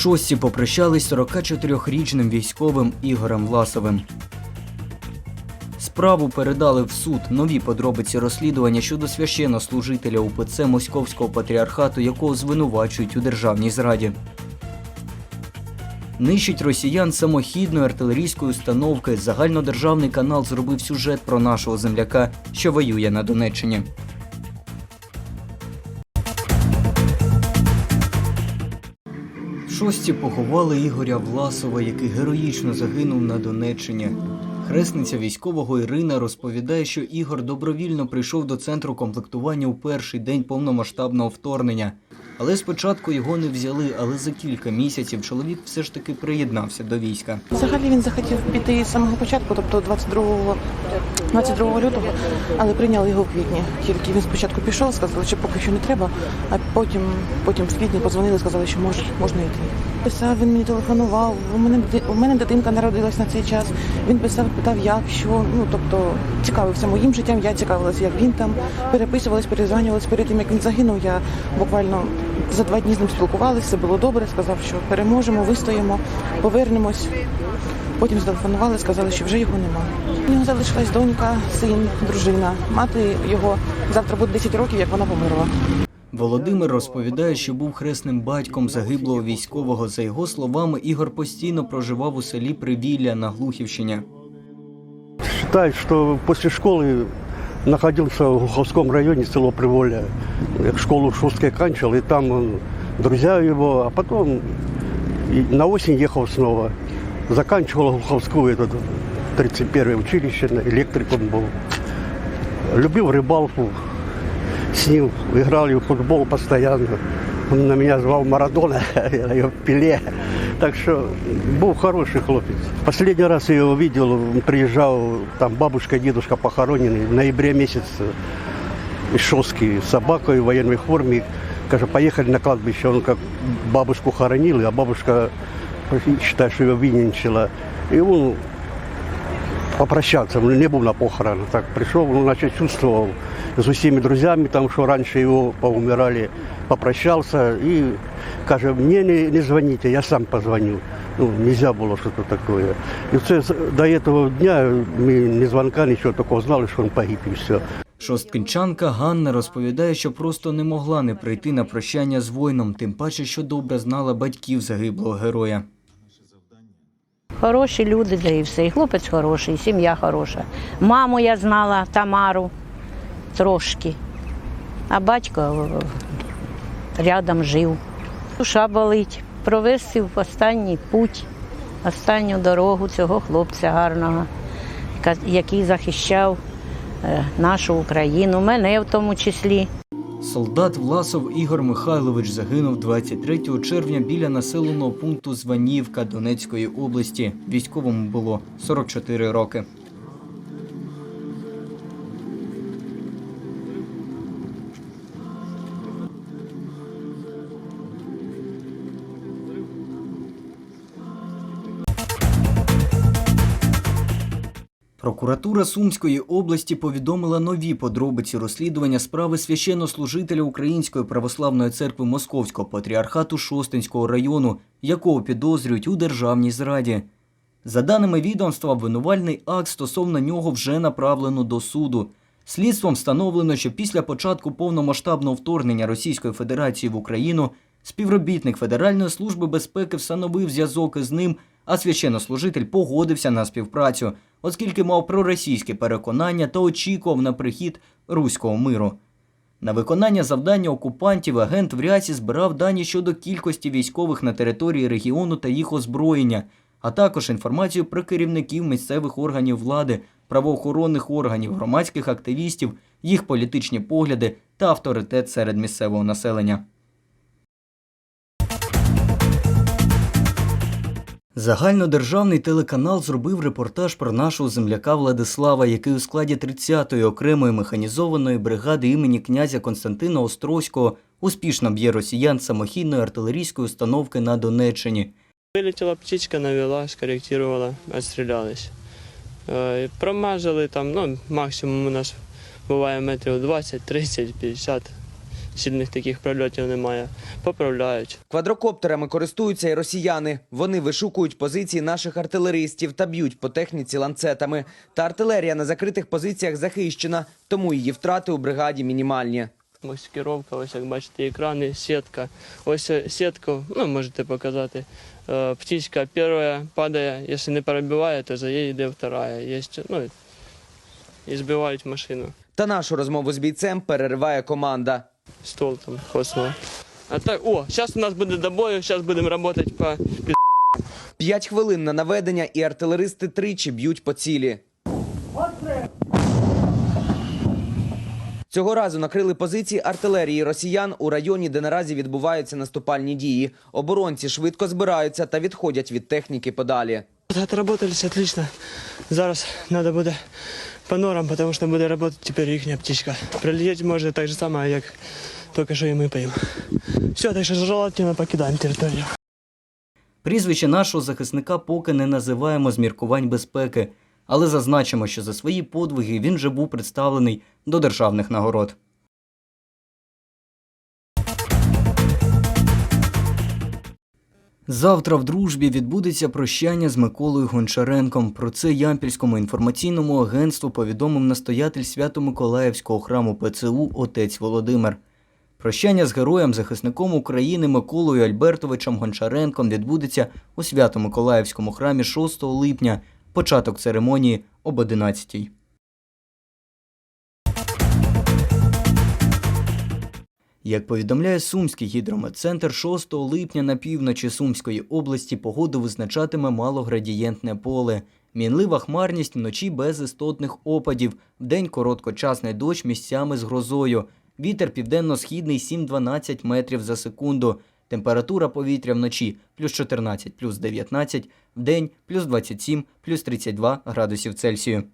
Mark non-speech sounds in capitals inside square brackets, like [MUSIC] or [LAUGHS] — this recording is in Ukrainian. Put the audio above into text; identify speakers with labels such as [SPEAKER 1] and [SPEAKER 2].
[SPEAKER 1] Шостці попрощались 44-річним військовим Ігорем Власовим. Справу передали в суд нові подробиці розслідування щодо священнослужителя УПЦ Московського патріархату, якого звинувачують у державній зраді. Нищить росіян самохідної артилерійської установки. Загальнодержавний канал зробив сюжет про нашого земляка, що воює на Донеччині. Шості поховали Ігоря Власова, який героїчно загинув на Донеччині. Хресниця військового Ірина розповідає, що Ігор добровільно прийшов до центру комплектування у перший день повномасштабного вторгнення. Але спочатку його не взяли, але за кілька місяців чоловік все ж таки приєднався до війська.
[SPEAKER 2] Взагалі він захотів піти з самого початку, тобто 22, 22 лютого, але прийняли його в квітні. Тільки він спочатку пішов, сказали, що поки що не треба, а потім, потім в квітні подзвонили, сказали, що мож, можна йти. Писав, він мені телефонував. У мене у мене дитинка народилась на цей час. Він писав, питав, як, що. Ну тобто цікавився моїм життям. Я цікавилася, як він там. Переписувались, перезванювались. Перед тим як він загинув, я буквально за два дні з ним спілкувалася, все було добре. Сказав, що переможемо, вистоїмо, повернемось. Потім зателефонували, сказали, що вже його нема. У нього залишилась донька, син, дружина. Мати його завтра буде 10 років, як вона померла.
[SPEAKER 1] Володимир розповідає, що був хресним батьком загиблого військового. За його словами, Ігор постійно проживав у селі Привілля на Глухівщині.
[SPEAKER 3] Считают, что после школы находился в Глуховском районе, село Приволье. Я Школу шусткой оканчивал, и там он, друзья его, а потом и на осень ехал снова. Заканчивал Глуховскую, этот 31 училище, электриком был. Любил рыбалку, С ним играли в футбол постоянно. Он на меня звал Марадона, [LAUGHS] я его Пеле. Так что был хороший хлопец. Последний раз я его видел, он приезжал, там бабушка и дедушка похоронены в ноябре месяце из Шостки с собакой в военной форме. Каже, поехали на кладбище, он как бабушку хоронил, а бабушка, считает, что его винничала. И он попрощаться, он не был на похоронах. Так пришел, он начал чувствовал с усіми друзьями, там, что раньше его поумирали, попрощался и каже, мне не, не звоните, я сам позвоню. Ну, нельзя было что-то такое. И це, з- до этого дня мы ни звонка, ничего такого знали, что он погиб и все.
[SPEAKER 1] Шосткинчанка Ганна розповідає, що просто не могла не прийти на прощання з воїном, тим паче, що добре знала батьків загиблого героя.
[SPEAKER 4] Хороші люди, да і все. І хлопець хороший, і сім'я хороша. Маму я знала, Тамару трошки. А батько рядом жив. Душа болить. Провести в останній путь, останню дорогу цього хлопця гарного, який захищав е, нашу Україну, мене в тому числі.
[SPEAKER 1] Солдат Власов Ігор Михайлович загинув 23 червня біля населеного пункту Званівка Донецької області. Військовому було 44 роки. Прокуратура Сумської області повідомила нові подробиці розслідування справи священнослужителя Української православної церкви Московського патріархату Шостинського району, якого підозрюють у державній зраді. За даними відомства, обвинувальний акт стосовно нього вже направлено до суду. Слідством встановлено, що після початку повномасштабного вторгнення Російської Федерації в Україну співробітник Федеральної служби безпеки встановив зв'язок із ним, а священнослужитель погодився на співпрацю, оскільки мав проросійське переконання та очікував на прихід руського миру. На виконання завдання окупантів агент в рясі збирав дані щодо кількості військових на території регіону та їх озброєння, а також інформацію про керівників місцевих органів влади, правоохоронних органів, громадських активістів, їх політичні погляди та авторитет серед місцевого населення. Загальнодержавний телеканал зробив репортаж про нашого земляка Владислава, який у складі 30-ї окремої механізованої бригади імені князя Константина Острозького успішно б'є росіян самохідної артилерійської установки на Донеччині.
[SPEAKER 5] Вилетіла птичка, навела, скорректировала, отстрілялись. Е, Промажили там, ну, максимум у нас буває метрів 20, 30, 50. Сильних таких прольотів немає. Поправляють.
[SPEAKER 6] Квадрокоптерами користуються і росіяни. Вони вишукують позиції наших артилеристів та б'ють по техніці ланцетами. Та артилерія на закритих позиціях захищена, тому її втрати у бригаді мінімальні.
[SPEAKER 5] Ось ось як бачите, екрани, сітка. Ось е, сітку, ну можете показати. Е, Птичка перша падає, якщо не перебиває, то за нею йде вторая. Є, ну, і збивають машину.
[SPEAKER 6] Та нашу розмову з бійцем перериває команда.
[SPEAKER 5] Стол там хоснуло. А так, о, зараз у нас буде до бою, зараз будемо працювати по
[SPEAKER 6] П'ять хвилин на наведення, і артилеристи тричі б'ють по цілі. Цього разу накрили позиції артилерії росіян у районі, де наразі відбуваються наступальні дії. Оборонці швидко збираються та відходять від техніки подалі.
[SPEAKER 5] Отработались отлично. Зараз треба буде по норам, тому що буде работать тепер їхня птичка. Прилететь може так же само, як тільки що і ми поїмо. Все, так що желательно покидаємо територію.
[SPEAKER 1] Прізвище нашого захисника поки не називаємо з міркувань безпеки, але зазначимо, що за свої подвиги він вже був представлений до державних нагород. Завтра в дружбі відбудеться прощання з Миколою Гончаренком. Про це Ямпільському інформаційному агентству повідомив настоятель Свято-Миколаївського храму ПЦУ отець Володимир. Прощання з героєм, захисником України Миколою Альбертовичем Гончаренком відбудеться у Свято-Миколаївському храмі 6 липня. Початок церемонії об 11 Як повідомляє Сумський гідрометцентр, 6 липня на півночі Сумської області погоду визначатиме малоградієнтне поле. Мінлива хмарність вночі без істотних опадів, вдень короткочасний дощ місцями з грозою. Вітер південно-східний 7-12 метрів за секунду. Температура повітря вночі плюс 14, плюс 19, вдень плюс 27, плюс 32 градусів Цельсію.